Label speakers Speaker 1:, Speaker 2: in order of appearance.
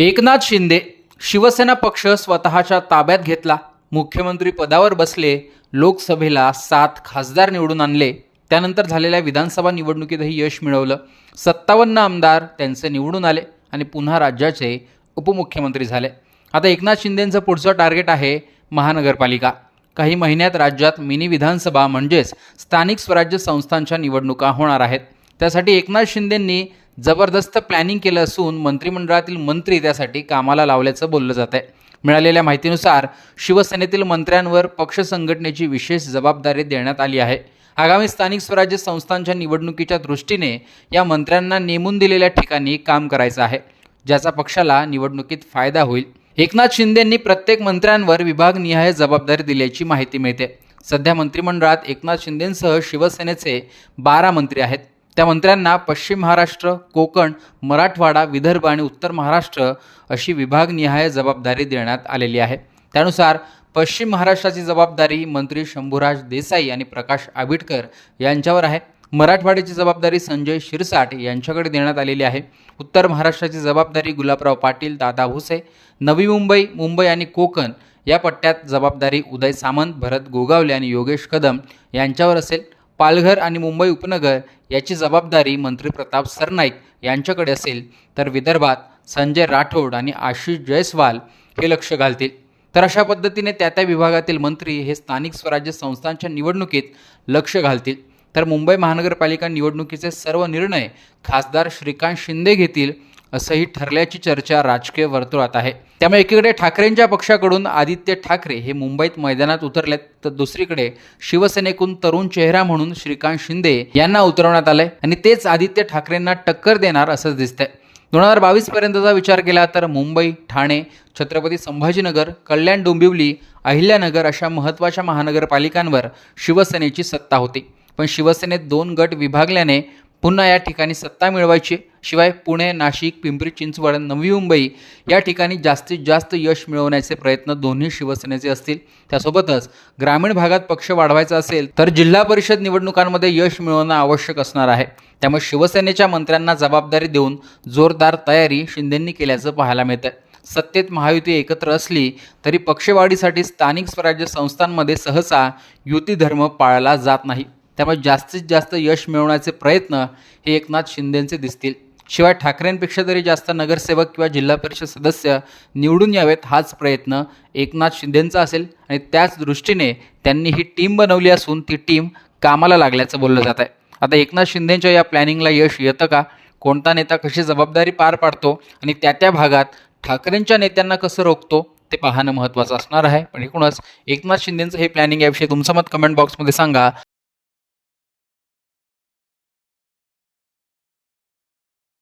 Speaker 1: एकनाथ शिंदे शिवसेना पक्ष स्वतःच्या ताब्यात घेतला. मुख्यमंत्री पदावर बसले लोकसभेला सात खासदार निवडून आणले. त्यानंतर झालेल्या विधानसभा निवडणुकीतही यश मिळवलं. सत्तावन्न आमदार त्यांचे निवडून आले आणि पुन्हा राज्याचे उपमुख्यमंत्री झाले. आता एकनाथ शिंदेंचं पुढचं टार्गेट आहे महानगरपालिका. काही महिन्यात राज्यात मिनी विधानसभा म्हणजेच स्थानिक स्वराज्य संस्थांच्या निवडणुका होणार आहेत. त्यासाठी एकनाथ शिंदेंनी जबरदस्त प्लॅनिंग केलं असून मंत्रिमंडळातील मंत्री त्यासाठी कामाला लावल्याचं बोललं जात आहे. मिळालेल्या माहितीनुसार शिवसेनेतील मंत्र्यांवर पक्ष संघटनेची विशेष जबाबदारी देण्यात आली आहे. आगामी स्थानिक स्वराज्य संस्थांच्या निवडणुकीच्या दृष्टीने या मंत्र्यांना नेमून दिलेल्या ठिकाणी काम करायचं आहे ज्याचा पक्षाला निवडणुकीत फायदा होईल. एकनाथ शिंदेंनी प्रत्येक मंत्र्यांवर विभागनिहाय जबाबदारी दिल्याची माहिती मिळते. सध्या मंत्रिमंडळात एकनाथ शिंदेंसह शिवसेनेचे बारा मंत्री आहेत. त्या मंत्र्यांना पश्चिम महाराष्ट्र कोकण मराठवाडा विदर्भ आणि उत्तर महाराष्ट्र अशी विभागनिहाय जबाबदारी देण्यात आलेली आहे. त्यानुसार पश्चिम महाराष्ट्राची जबाबदारी मंत्री शंभूराज देसाई आणि प्रकाश आबिटकर यांच्यावर आहे. मराठवाड्याची जबाबदारी संजय शिरसाट यांच्याकडे देण्यात आलेली आहे. उत्तर महाराष्ट्राची जबाबदारी गुलाबराव पाटील दादा भुसे नवी मुंबई मुंबई आणि कोकण या पट्ट्यात जबाबदारी उदय सामंत भरत गोगावले आणि योगेश कदम यांच्यावर असेल. पालघर आणि मुंबई उपनगर याची जबाबदारी मंत्री प्रताप सरनाईक यांच्याकडे असेल तर विदर्भात संजय राठोड आणि आशिष जयस्वाल हे लक्ष घालतील. तर अशा पद्धतीने त्या त्या विभागातील मंत्री हे स्थानिक स्वराज्य संस्थांच्या निवडणुकीत लक्ष घालतील. तर मुंबई महानगरपालिका निवडणुकीचे सर्व निर्णय खासदार श्रीकांत शिंदे घेतील असंही ठरल्याची चर्चा राजकीय वर्तुळात आहे. त्यामुळे एकीकडे ठाकरेंच्या पक्षाकडून आदित्य ठाकरे हे मुंबईत मैदानात उतरलेत तर दुसरीकडे शिवसेनेकून तरुण चेहरा म्हणून श्रीकांत शिंदे यांना उतरवण्यात आलंय आणि तेच आदित्य ठाकरेंना टक्कर देणार असंच दिसतंय. दोन हजार बावीस पर्यंतचा विचार केला तर मुंबई ठाणे छत्रपती संभाजीनगर कल्याण डोंबिवली अहिल्यानगर अशा महत्त्वाच्या महानगरपालिकांवर शिवसेनेची सत्ता होती. पण शिवसेनेत दोन गट विभागल्याने पुन्हा या ठिकाणी सत्ता मिळवायची. शिवाय पुणे नाशिक पिंपरी चिंचवड नवी मुंबई या ठिकाणी जास्तीत जास्त यश मिळवण्याचे प्रयत्न दोन्ही शिवसेनेचे असतील. त्यासोबतच ग्रामीण भागात पक्ष वाढवायचा असेल तर जिल्हा परिषद निवडणुकांमध्ये यश मिळवणं आवश्यक असणार आहे. त्यामुळे शिवसेनेच्या मंत्र्यांना जबाबदारी देऊन जोरदार तयारी शिंदेंनी केल्याचं पाहायला मिळतं सत्तेत महायुती एकत्र असली तरी पक्षवाढीसाठी स्थानिक स्वराज्य संस्थांमध्ये सहसा युतीधर्म पाळला जात नाही. त्यामुळे जास्तीत जास्त यश मिळवण्याचे प्रयत्न हे एकनाथ शिंदेंचे दिसतील. शिवाय ठाकरेंपेक्षा तरी जास्त नगरसेवक किंवा जिल्हा परिषद सदस्य निवडून यावेत हाच प्रयत्न एकनाथ शिंदेंचा असेल आणि त्याच दृष्टीने त्यांनी ही टीम बनवली असून ती टीम कामाला लागल्याचं बोललं जात आहे आता एकनाथ शिंदेंच्या या प्लॅनिंगला यश येतं का? कोणता नेता कशी जबाबदारी पार पाडतो? आणि त्या त्या भागात ठाकरेंच्या नेत्यांना कसं रोखतो? ते पाहणं महत्त्वाचं असणार आहे. पण एकूणच एकनाथ शिंदेंचं हे प्लॅनिंग याविषयी तुमचं मत कमेंट बॉक्समध्ये सांगा.